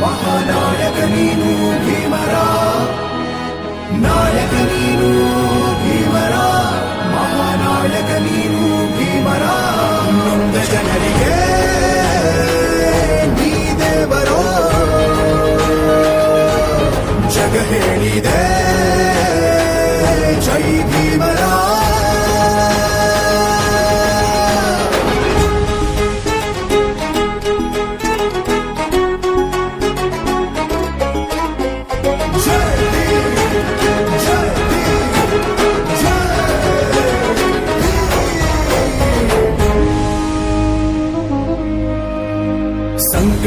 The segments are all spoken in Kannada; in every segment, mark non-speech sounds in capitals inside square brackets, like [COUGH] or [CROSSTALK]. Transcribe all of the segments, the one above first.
Mahana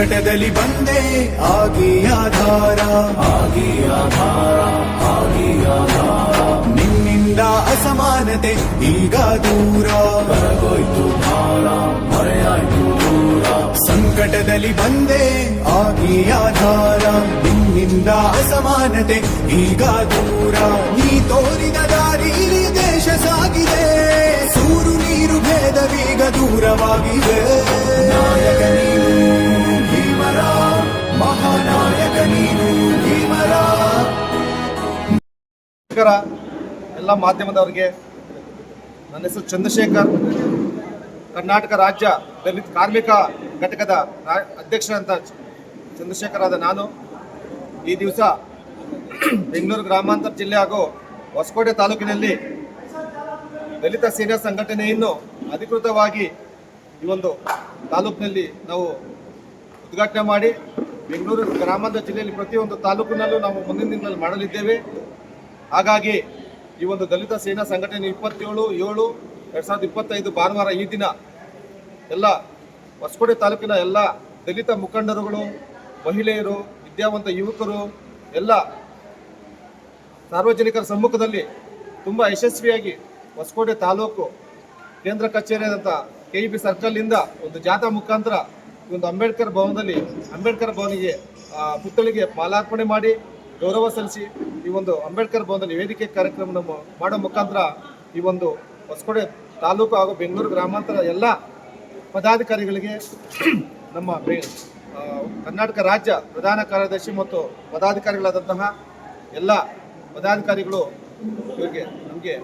ಸಂಕಟದಲ್ಲಿ ಬಂದೆ. ಆಗಿ ಆಧಾರ. ಆಗಿ ಆಧಾರ. ಆಗಿ ಆಧಾರ. ನಿನ್ನಿಂದ ಅಸಮಾನತೆ ಈಗ ದೂರ. ಬರಗೋಯ್ತು ಭಾರ. ಮರೆಯಾಯ್ತು ದೂರ. ಸಂಕಟದಲ್ಲಿ ಬಂದೆ. ಆಗಿ ಆಧಾರ. ನಿನ್ನಿಂದ ಅಸಮಾನತೆ ಈಗ ದೂರ. ನೀ ತೋರಿದ ದಾರಿಲಿ ದೇಶ ಸಾಗಿದೆ. ಸೂರು ನೀರು ಭೇದವೀಗ ದೂರವಾಗಿದೆ. ನಾಯಕ ಎಲ್ಲ ಮಾಧ್ಯಮದವರಿಗೆ ನನ್ನ ಹೆಸರು ಚಂದ್ರಶೇಖರ್. ಕರ್ನಾಟಕ ರಾಜ್ಯ ದಲಿತ ಕಾರ್ಮಿಕ ಘಟಕದ ಅಧ್ಯಕ್ಷರಂತ ಚಂದ್ರಶೇಖರ್ ಆದ ನಾನು. ಈ ದಿವಸ ಬೆಂಗಳೂರು ಗ್ರಾಮಾಂತರ ಜಿಲ್ಲೆ ಹಾಗೂ ಹೊಸಕೋಟೆ ತಾಲೂಕಿನಲ್ಲಿ ದಲಿತ ಸೇನಾ ಸಂಘಟನೆಯನ್ನು ಅಧಿಕೃತವಾಗಿ ಈ ಒಂದು ತಾಲೂಕಿನಲ್ಲಿ ನಾವು ಉದ್ಘಾಟನೆ ಮಾಡಿ ಬೆಂಗಳೂರು ಗ್ರಾಮಾಂತರ ಜಿಲ್ಲೆಯಲ್ಲಿ ಪ್ರತಿಯೊಂದು ತಾಲೂಕಿನಲ್ಲೂ ನಾವು ಮುಂದಿನ ದಿನಗಳಲ್ಲಿ ಮಾಡಲಿದ್ದೇವೆ. ಹಾಗಾಗಿ ಈ ಒಂದು ದಲಿತ ಸೇನಾ ಸಂಘಟನೆ ಇಪ್ಪತ್ತೇಳು, ಏಳು, ಎರಡ್ ಸಾವಿರದ ಇಪ್ಪತ್ತೈದು ಭಾನುವಾರ ಈ ದಿನ ಎಲ್ಲ ಹೊಸಕೋಟೆ ತಾಲೂಕಿನ ಎಲ್ಲ ದಲಿತ ಮುಖಂಡರುಗಳು, ಮಹಿಳೆಯರು, ವಿದ್ಯಾವಂತ ಯುವಕರು, ಎಲ್ಲ ಸಾರ್ವಜನಿಕರ ಸಮ್ಮುಖದಲ್ಲಿ ತುಂಬ ಯಶಸ್ವಿಯಾಗಿ ಹೊಸಕೋಟೆ ತಾಲೂಕು ಕೇಂದ್ರ ಕಚೇರಿಯಾದಂಥ ಕೆ ಇ ಬಿ ಸರ್ಕಲ್ನಿಂದ ಒಂದು ಜಾಥಾ ಮುಖಾಂತರ ಒಂದು ಅಂಬೇಡ್ಕರ್ ಭವನದಲ್ಲಿ, ಅಂಬೇಡ್ಕರ್ ಭವನಿಗೆ ಪುತ್ಥಳಿಗೆ ಮಾಲಾರ್ಪಣೆ ಮಾಡಿ ಗೌರವ ಸಲ್ಲಿಸಿ ಈ ಒಂದು ಅಂಬೇಡ್ಕರ್ ಭವನದ ನಿವೇದಿಕೆ ಕಾರ್ಯಕ್ರಮ ಮಾಡೋ ಮುಖಾಂತರ ಈ ಒಂದು ಹೊಸಕೋಡೆ ತಾಲೂಕು ಹಾಗೂ ಬೆಂಗಳೂರು ಗ್ರಾಮಾಂತರ ಎಲ್ಲ ಪದಾಧಿಕಾರಿಗಳಿಗೆ [CLEARS THROAT] ನಮ್ಮ ಕರ್ನಾಟಕ ರಾಜ್ಯ ಪ್ರಧಾನ ಕಾರ್ಯದರ್ಶಿ ಮತ್ತು ಪದಾಧಿಕಾರಿಗಳಾದಂತಹ ಎಲ್ಲ ಪದಾಧಿಕಾರಿಗಳು ಇವರಿಗೆ ನಮಗೆ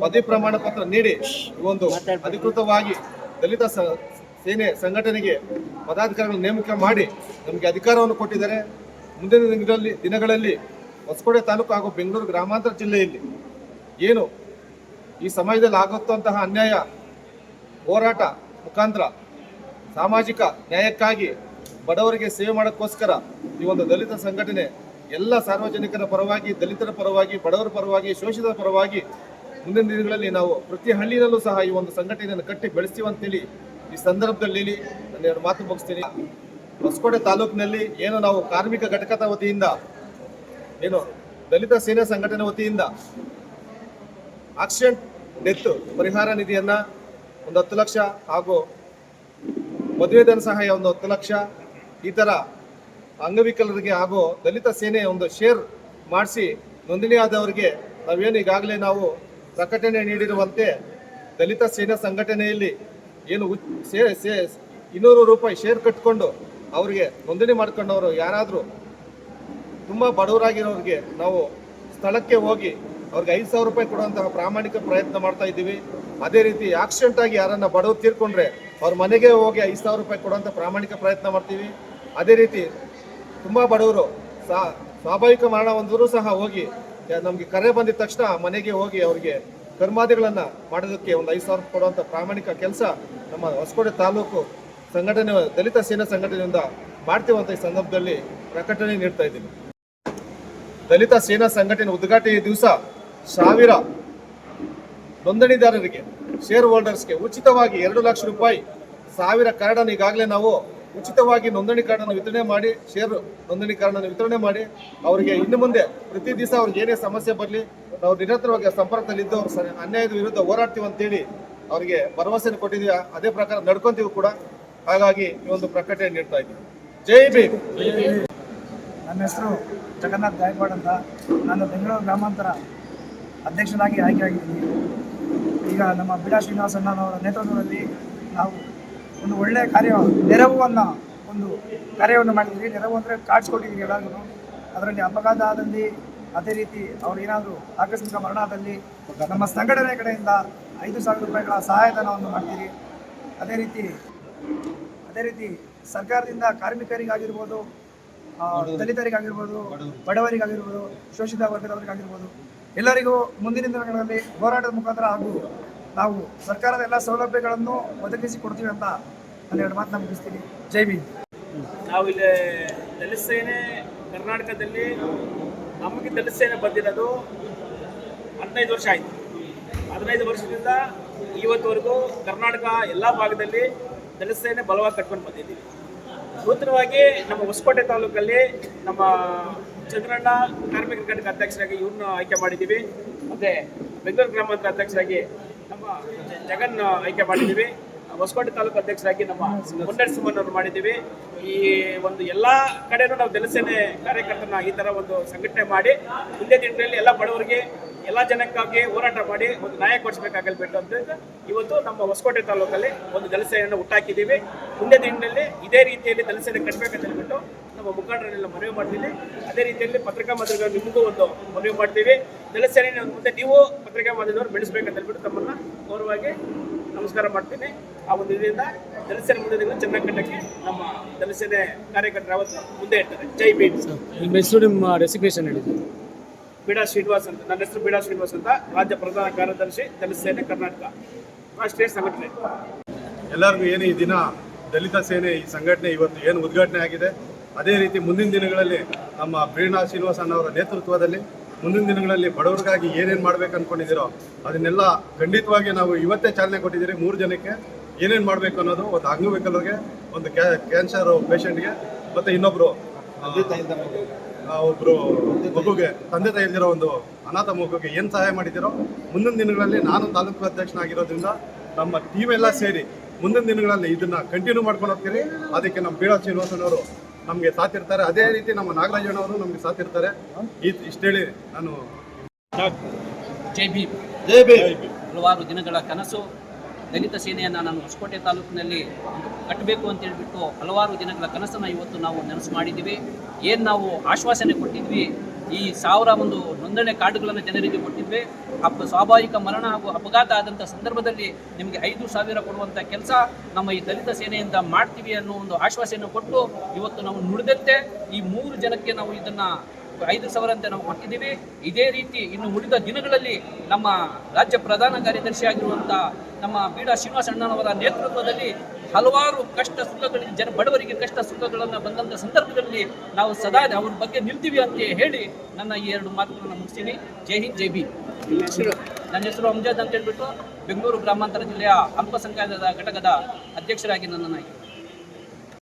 ಪದವಿ ಪ್ರಮಾಣ ಪತ್ರ ನೀಡಿ ಈ ಒಂದು ಅಧಿಕೃತವಾಗಿ ದಲಿತ ಸೇನೆ ಸಂಘಟನೆಗೆ ಪದಾಧಿಕಾರಿಗಳ ನೇಮಕ ಮಾಡಿ ನಮಗೆ ಅಧಿಕಾರವನ್ನು ಕೊಟ್ಟಿದ್ದಾರೆ. ಮುಂದಿನ ದಿನಗಳಲ್ಲಿ ದಿನಗಳಲ್ಲಿ ಹೊಸಕೋಟೆ ತಾಲೂಕು ಹಾಗೂ ಬೆಂಗಳೂರು ಗ್ರಾಮಾಂತರ ಜಿಲ್ಲೆಯಲ್ಲಿ ಏನು ಈ ಸಮಯದಲ್ಲಿ ಆಗುತ್ತಂತಹ ಅನ್ಯಾಯ, ಹೋರಾಟ ಮುಖಾಂತರ ಸಾಮಾಜಿಕ ನ್ಯಾಯಕ್ಕಾಗಿ ಬಡವರಿಗೆ ಸೇವೆ ಮಾಡೋಕ್ಕೋಸ್ಕರ ಈ ಒಂದು ದಲಿತ ಸಂಘಟನೆ ಎಲ್ಲ ಸಾರ್ವಜನಿಕರ ಪರವಾಗಿ, ದಲಿತರ ಪರವಾಗಿ, ಬಡವರ ಪರವಾಗಿ, ಶೋಷಿತರ ಪರವಾಗಿ ಮುಂದಿನ ದಿನಗಳಲ್ಲಿ ನಾವು ಪ್ರತಿ ಹಳ್ಳಿಯಲ್ಲೂ ಸಹ ಈ ಒಂದು ಸಂಘಟನೆಯನ್ನು ಕಟ್ಟಿ ಬೆಳೆಸ್ತೀವಿ ಅಂತೇಳಿ ಈ ಸಂದರ್ಭದಲ್ಲಿ ನಾನು ಎರಡು ಮಾತು ಮುಗಿಸ್ತೀನಿ. ಹೊಸಕೋಟೆ ತಾಲೂಕಿನಲ್ಲಿ ಏನು ನಾವು ಕಾರ್ಮಿಕ ಘಟಕದ ವತಿಯಿಂದ, ಏನು ದಲಿತ ಸೇನೆ ಸಂಘಟನೆ ವತಿಯಿಂದ ಆಕ್ಸಿಡೆಂಟ್ ಡೆತ್ ಪರಿಹಾರ ನಿಧಿಯನ್ನ ಒಂದು ಹತ್ತು ಲಕ್ಷ ಹಾಗೂ ಮದುವೆ ಧನ ಸಹಾಯ ಒಂದು ಹತ್ತು ಲಕ್ಷ ಈ ಥರ ಅಂಗವಿಕಲರಿಗೆ ಹಾಗೂ ದಲಿತ ಸೇನೆ ಒಂದು ಶೇರ್ ಮಾಡಿಸಿ ನೋಂದಣಿ ಆದವರಿಗೆ ನಾವೇನು ಈಗಾಗಲೇ ನಾವು ಪ್ರಕಟಣೆ ನೀಡಿರುವಂತೆ ದಲಿತ ಸೇನಾ ಸಂಘಟನೆಯಲ್ಲಿ ಏನು ಸೇ ಸೇ ಇನ್ನೂರು ರೂಪಾಯಿ ಶೇರ್ ಕಟ್ಕೊಂಡು ಅವರಿಗೆ ನೋಂದಣಿ ಮಾಡ್ಕೊಂಡವರು ಯಾರಾದರೂ ತುಂಬ ಬಡವರಾಗಿರೋರಿಗೆ ನಾವು ಸ್ಥಳಕ್ಕೆ ಹೋಗಿ ಅವ್ರಿಗೆ ಐದು ಸಾವಿರ ರೂಪಾಯಿ ಕೊಡುವಂತಹ ಪ್ರಾಮಾಣಿಕ ಪ್ರಯತ್ನ ಮಾಡ್ತಾ ಇದ್ದೀವಿ. ಅದೇ ರೀತಿ ಆಕ್ಸಿಡೆಂಟ್ ಆಗಿ ಯಾರನ್ನ ಬಡವರು ತೀರ್ಕೊಂಡ್ರೆ ಅವ್ರ ಮನೆಗೆ ಹೋಗಿ ಐದು ಸಾವಿರ ರೂಪಾಯಿ ಕೊಡುವಂಥ ಪ್ರಾಮಾಣಿಕ ಪ್ರಯತ್ನ ಮಾಡ್ತೀವಿ. ಅದೇ ರೀತಿ ತುಂಬ ಬಡವರು ಸ್ವಾಭಾವಿಕ ಮರಣ ಹೊಂದಿದ್ರು ಸಹ ಹೋಗಿ ನಮಗೆ ಕರೆ ಬಂದಿದ ತಕ್ಷಣ ಮನೆಗೆ ಹೋಗಿ ಅವರಿಗೆ ಕರ್ಮಾದಿಗಳನ್ನು ಮಾಡೋದಕ್ಕೆ ಒಂದು ಐದು ಸಾವಿರ ಕೊಡುವಂಥ ಪ್ರಾಮಾಣಿಕ ಕೆಲಸ ನಮ್ಮ ಹೊಸಕೋಟೆ ತಾಲೂಕು ಸಂಘಟನೆ, ದಲಿತ ಸೇನಾ ಸಂಘಟನೆಯಿಂದ ಮಾಡ್ತೀವಂತ ಈ ಸಂದರ್ಭದಲ್ಲಿ ಪ್ರಕಟಣೆ ನೀಡ್ತಾ ಇದ್ದೀನಿ. ದಲಿತ ಸೇನಾ ಸಂಘಟನೆ ಉದ್ಘಾಟನೆ ದಿವಸ ಸಾವಿರ ನೋಂದಣಿದಾರರಿಗೆ ಶೇರ್ ಹೋಲ್ಡರ್ಸ್ಗೆ ಉಚಿತವಾಗಿ ಎರಡು ಲಕ್ಷ ರೂಪಾಯಿ, ಸಾವಿರ ಕಾರ್ಡನ್ನು ಈಗಾಗಲೇ ನಾವು ಉಚಿತವಾಗಿ ನೋಂದಣಿ ಕಾರ್ಡನ್ನು ವಿತರಣೆ ಮಾಡಿ ಶೇರ್ ನೋಂದಣಿ ಕಾರ್ಡನ್ನು ವಿತರಣೆ ಮಾಡಿ, ಅವರಿಗೆ ಇನ್ನು ಮುಂದೆ ಪ್ರತಿ ದಿವಸ ಅವ್ರಿಗೆ ಏನೇ ಸಮಸ್ಯೆ ಬರಲಿ, ನಾವು ನಿರಂತರವಾಗಿ ಸಂಪರ್ಕದಲ್ಲಿದ್ದು ಅನ್ಯಾಯದ ವಿರುದ್ಧ ಹೋರಾಡ್ತೀವಿ ಅಂತೇಳಿ ಅವರಿಗೆ ಭರವಸೆಯನ್ನು ಕೊಟ್ಟಿದ್ದೀವಿ. ಅದೇ ಪ್ರಕಾರ ನಡ್ಕೊಂತೀವಿ ಕೂಡ. ಹಾಗಾಗಿ ಈ ಒಂದು ಪ್ರಕಟಣೆ ನೀಡ್ತಾ ಇದ್ದೀವಿ ಜೈ ಬಿ ನನ್ನ ಹೆಸರು ಜಗನ್ನಾಥ್ ಗಾಯಕ್ವಾಡ್ ಅಂತ. ನಾನು ಬೆಂಗಳೂರು ಗ್ರಾಮಾಂತರ ಅಧ್ಯಕ್ಷನಾಗಿ ಆಯ್ಕೆಯಾಗಿದ್ದೀನಿ. ಈಗ ನಮ್ಮ ಬಿಡಾ ಶ್ರೀನಿವಾಸ ಅಣ್ಣನವರ ನೇತೃತ್ವದಲ್ಲಿ ನಾವು ಒಂದು ಒಳ್ಳೆಯ ಕಾರ್ಯ, ನೆರವನ್ನು ಒಂದು ಕಾರ್ಯವನ್ನು ಮಾಡಿದ್ದೀವಿ. ನೆರವು ಅಂದರೆ ಕಾರ್ಡ್ಸ್ ಕೊಟ್ಟಿದ್ದೀವಿ ಎಲ್ಲರಿಗೂ ಅದರಲ್ಲಿ ಅಪಘಾತ ಆದಲ್ಲಿ ಅದೇ ರೀತಿ ಅವ್ರು ಏನಾದರೂ ಆಕಸ್ಮಿಕ ಮರಣ ಆದಲ್ಲಿ ನಮ್ಮ ಸಂಘಟನೆ ಕಡೆಯಿಂದ ಐದು ಸಾವಿರ ರೂಪಾಯಿಗಳ ಸಹಾಯಧನವನ್ನು ಮಾಡ್ತೀರಿ. ಅದೇ ರೀತಿ ಅದೇ ರೀತಿ ಸರ್ಕಾರದಿಂದ ಕಾರ್ಮಿಕರಿಗಾಗಿರ್ಬೋದು ದಲಿತರಿಗಾಗಿರ್ಬೋದು ಬಡವರಿಗಾಗಿರ್ಬೋದು ಶೋಷಿತ ವರ್ಗದವರಿಗಾಗಿರ್ಬೋದು ಎಲ್ಲರಿಗೂ ಮುಂದಿನ ದಿನಗಳಲ್ಲಿ ಹೋರಾಟದ ಮುಖಾಂತರ ಹಾಗೂ ನಾವು ಸರ್ಕಾರದ ಎಲ್ಲ ಸೌಲಭ್ಯಗಳನ್ನು ಒದಗಿಸಿ ಕೊಡ್ತೀವಿ ಅಂತ ನಾನು ಎರಡು ಮಾತು ಮುಗಿಸ್ತೀನಿ. ಜೈ ಭೀಮ್. ನಾವಿಲ್ಲಿ ದಲಿತ ಸೇನೆ ಕರ್ನಾಟಕದಲ್ಲಿ ನಮಗೆ ದಲಿತ ಸೇನೆ ಬಂದಿರೋದು ಹದಿನೈದು ವರ್ಷ ಆಯಿತು. ಹದಿನೈದು ವರ್ಷದಿಂದ ಇವತ್ತುವರೆಗೂ ಕರ್ನಾಟಕ ಎಲ್ಲ ಭಾಗದಲ್ಲಿ ದಲಿತ ಸೇನೆ ಬಲವಾಗಿ ಕಟ್ಕೊಂಡು ಬಂದಿದ್ದೀವಿ. ನೂತನವಾಗಿ ನಮ್ಮ ಹೊಸಕೋಟೆ ತಾಲೂಕಲ್ಲಿ ನಮ್ಮ ಚಂದ್ರಣ್ಣ ಕಾರ್ಮಿಕ ಘಟಕ ಅಧ್ಯಕ್ಷರಾಗಿ ಇವ್ರನ್ನ ಆಯ್ಕೆ ಮಾಡಿದ್ದೀವಿ. ಮತ್ತು ಬೆಂಗಳೂರು ಗ್ರಾಮಾಂತರ ಅಧ್ಯಕ್ಷರಾಗಿ ನಮ್ಮ ಜಗನ್ ಆಯ್ಕೆ ಮಾಡಿದ್ದೀವಿ. ಹೊಸಕೋಟೆ ತಾಲೂಕು ಅಧ್ಯಕ್ಷರಾಗಿ ನಮ್ಮ ಮುನ್ನಡೆಸುಮನ್ನವರು ಮಾಡಿದ್ದೀವಿ. ಈ ಒಂದು ಎಲ್ಲ ಕಡೆನೂ ನಾವು ದಲಸೇನೆ ಕಾರ್ಯಕರ್ತರನ್ನ ಈ ಥರ ಒಂದು ಸಂಘಟನೆ ಮಾಡಿ ಮುಂದೆ ದಿನಗಳಲ್ಲಿ ಎಲ್ಲ ಬಡವರಿಗೆ ಎಲ್ಲ ಜನಕ್ಕಾಗಿ ಹೋರಾಟ ಮಾಡಿ ಒಂದು ನ್ಯಾಯ ಕೊಡಿಸ್ಬೇಕಾಗಲ್ಬೇಕು ಅಂತ ಇವತ್ತು ನಮ್ಮ ಹೊಸಕೋಟೆ ತಾಲೂಕಲ್ಲಿ ಒಂದು ದಲಿತಸೇನೆಯನ್ನು ಹುಟ್ಟಾಕಿದ್ದೀವಿ. ಮುಂದೆ ದಿನದಲ್ಲಿ ಇದೇ ರೀತಿಯಲ್ಲಿ ದಲಿತಸೇನೆ ಕಟ್ಟಬೇಕಂತ ಹೇಳ್ಬಿಟ್ಟು ನಮ್ಮ ಮುಖಂಡರನ್ನೆಲ್ಲ ಮನವಿ ಮಾಡ್ತೀವಿ. ಅದೇ ರೀತಿಯಲ್ಲಿ ಪತ್ರಿಕಾ ಮಾಧ್ಯಮಗಳು ನಿಮಗೂ ಒಂದು ಮನವಿ ಮಾಡ್ತೀವಿ. ದಲಿತಸೇನೆ ಮುಂದೆ ನೀವು ಪತ್ರಿಕಾ ಮಾಧ್ಯಮದವರು ಬೆಳೆಸ್ಬೇಕಂತ ಹೇಳ್ಬಿಟ್ಟು ತಮ್ಮನ್ನು ಗೌರವವಾಗಿ ನಮಸ್ಕಾರ ಮಾಡ್ತೀನಿ. ಆ ಒಂದು ಇದರಿಂದ ದಲಿತಸೇನೆ ಮುಂದೆ ಚೆನ್ನಾಗಿ ಕಟ್ಟಕ್ಕೆ ನಮ್ಮ ದಲಿತಸೇನೆ ಕಾರ್ಯಕರ್ತರು ಯಾವತ್ತು ಮುಂದೆ ಇರ್ತಾರೆ. ಜೈ ಭೀಮ್. ನಿಮ್ಮ ಡೆಸಿಗ್ನೇಷನ್ ಹೇಳಿದ್ದು? ಬೀಡಾ ಶ್ರೀನಿವಾಸ್ ಅಂತ, ನನ್ನ ಹೆಸರು ಬೀಡಾ ಶ್ರೀನಿವಾಸ್ ಅಂತ, ರಾಜ್ಯ ಪ್ರಧಾನ ಕಾರ್ಯದರ್ಶಿ ದಲಿತ ಸೇನೆ ಕರ್ನಾಟಕ, ರಾಷ್ಟ್ರೀಯ ಸಂಘಟನೆ. ಎಲ್ಲರಿಗೂ ಏನು ಈ ದಿನ ದಲಿತ ಸೇನೆ ಈ ಸಂಘಟನೆ ಇವತ್ತು ಏನು ಉದ್ಘಾಟನೆ ಆಗಿದೆ? ಅದೇ ರೀತಿ ಮುಂದಿನ ದಿನಗಳಲ್ಲಿ ನಮ್ಮ ಬೀಣಾ ಶ್ರೀನಿವಾಸ್ ಅವರ ನೇತೃತ್ವದಲ್ಲಿ ಮುಂದಿನ ದಿನಗಳಲ್ಲಿ ಬಡವರಿಗಾಗಿ ಏನೇನು ಮಾಡ್ಬೇಕು ಅನ್ಕೊಂಡಿದ್ದೀರೋ ಅದನ್ನೆಲ್ಲ ಖಂಡಿತವಾಗಿ ನಾವು ಇವತ್ತೇ ಚಾಲನೆ ಕೊಟ್ಟಿದ್ದೀರಿ, ಮೂರು ಜನಕ್ಕೆ ಏನೇನು ಮಾಡಬೇಕು ಅನ್ನೋದು ಒಂದು ಅಂಗವಿಕಲರಿಗೆ ಒಂದು ಕ್ಯಾನ್ಸರ್ ಪೇಷಂಟ್ಗೆ, ಮತ್ತು ಇನ್ನೊಬ್ಬರು ಒಬ್ಬರು ಮಗುಗೆ ತಂದೆ ತಾಯಿಯಲ್ಲಿರೋ ಒಂದು ಅನಾಥ ಮಗುಗೆ ಏನು ಸಹಾಯ ಮಾಡಿದ್ದೀರೋ ಮುಂದಿನ ದಿನಗಳಲ್ಲಿ ನಾನು ತಾಲೂಕು ಅಧ್ಯಕ್ಷನಾಗಿರೋದ್ರಿಂದ ನಮ್ಮ ಟೀಮ್ ಎಲ್ಲ ಸೇರಿ ಮುಂದಿನ ದಿನಗಳಲ್ಲಿ ಇದನ್ನ ಕಂಟಿನ್ಯೂ ಮಾಡ್ಕೊಂಡು ಹೋಗ್ತೀರಿ. ಅದಕ್ಕೆ ನಮ್ಮ ಬೀಳಾ ಶ್ರೀನಿವಾಸನವರು ನಮಗೆ ಸಾತಿರ್ತಾರೆ ಅದೇ ರೀತಿ ನಮ್ಮ ನಾಗರಾಜಣ್ಣವರು ನಮಗೆ ಸಾಥಿರ್ತಾರೆ ಈ ಹೇಳಿ ನಾನು ಜೈ ಭೀಮ್. ಜೈ ಬೇ ಹಲವಾರು ದಿನಗಳ ಕನಸು ದಲಿತ ಸೇನೆಯನ್ನು ನಾನು ಹೊಸಕೋಟೆ ತಾಲೂಕಿನಲ್ಲಿ ಕಟ್ಟಬೇಕು ಅಂತ ಹೇಳಿಬಿಟ್ಟು ಹಲವಾರು ದಿನಗಳ ಕನಸನ್ನು ಇವತ್ತು ನಾವು ನನಸು ಮಾಡಿದ್ದೀವಿ. ಏನು ನಾವು ಆಶ್ವಾಸನೆ ಕೊಟ್ಟಿದ್ವಿ, ಈ ಸಾವಿರ ಒಂದು ನೋಂದಣಿ ಕಾರ್ಡ್ಗಳನ್ನು ಜನರಿಗೆ ಕೊಟ್ಟಿದ್ವಿ ಅಪ್ಪ ಸ್ವಾಭಾವಿಕ ಮರಣ ಹಾಗೂ ಅಪಘಾತ ಆದಂಥ ಸಂದರ್ಭದಲ್ಲಿ ನಿಮಗೆ ಐದು ಸಾವಿರ ಕೊಡುವಂಥ ಕೆಲಸ ನಮ್ಮ ಈ ದಲಿತ ಸೇನೆಯಿಂದ ಮಾಡ್ತೀವಿ ಅನ್ನೋ ಒಂದು ಆಶ್ವಾಸನೆ ಕೊಟ್ಟು ಇವತ್ತು ನಾವು ನುಡಿದಂತೆ ಈ ಮೂರು ಜನಕ್ಕೆ ನಾವು ಇದನ್ನು ಐದು ಸಾವಿರ ಅಂತ ನಾವು ಕೊಟ್ಟಿದ್ದೀವಿ. ಇದೇ ರೀತಿ ಇನ್ನು ಉಳಿದ ದಿನಗಳಲ್ಲಿ ನಮ್ಮ ರಾಜ್ಯ ಪ್ರಧಾನ ಕಾರ್ಯದರ್ಶಿ ಆಗಿರುವಂಥ ನಮ್ಮ ಬೀಡಾ ಶ್ರೀನಿವಾಸ ಅಣ್ಣನವರ ನೇತೃತ್ವದಲ್ಲಿ ಹಲವಾರು ಕಷ್ಟ ಸುಖಗಳಿಗೆ ಜನ ಬಡವರಿಗೆ ಕಷ್ಟ ಸುಖಗಳನ್ನು ಬಂದಂಥ ಸಂದರ್ಭದಲ್ಲಿ ನಾವು ಸದಾ ಅವ್ರ ಬಗ್ಗೆ ನಿಲ್ತೀವಿ ಅಂತ ಹೇಳಿ ನನ್ನ ಈ ಎರಡು ಮಾತುಗಳನ್ನು ಮುಗಿಸ್ತೀನಿ. ಜೈ ಹಿಂದ್ ಜೈ ಬಿ ನನ್ನ ಹೆಸರು ಅಮ್ಜದ್ ಅಂತ ಹೇಳ್ಬಿಟ್ಟು ಬೆಂಗಳೂರು ಗ್ರಾಮಾಂತರ ಜಿಲ್ಲೆಯ ಅಲ್ಪಸಂಖ್ಯಾತ ಘಟಕದ ಅಧ್ಯಕ್ಷರಾಗಿ ನನ್ನನ್ನು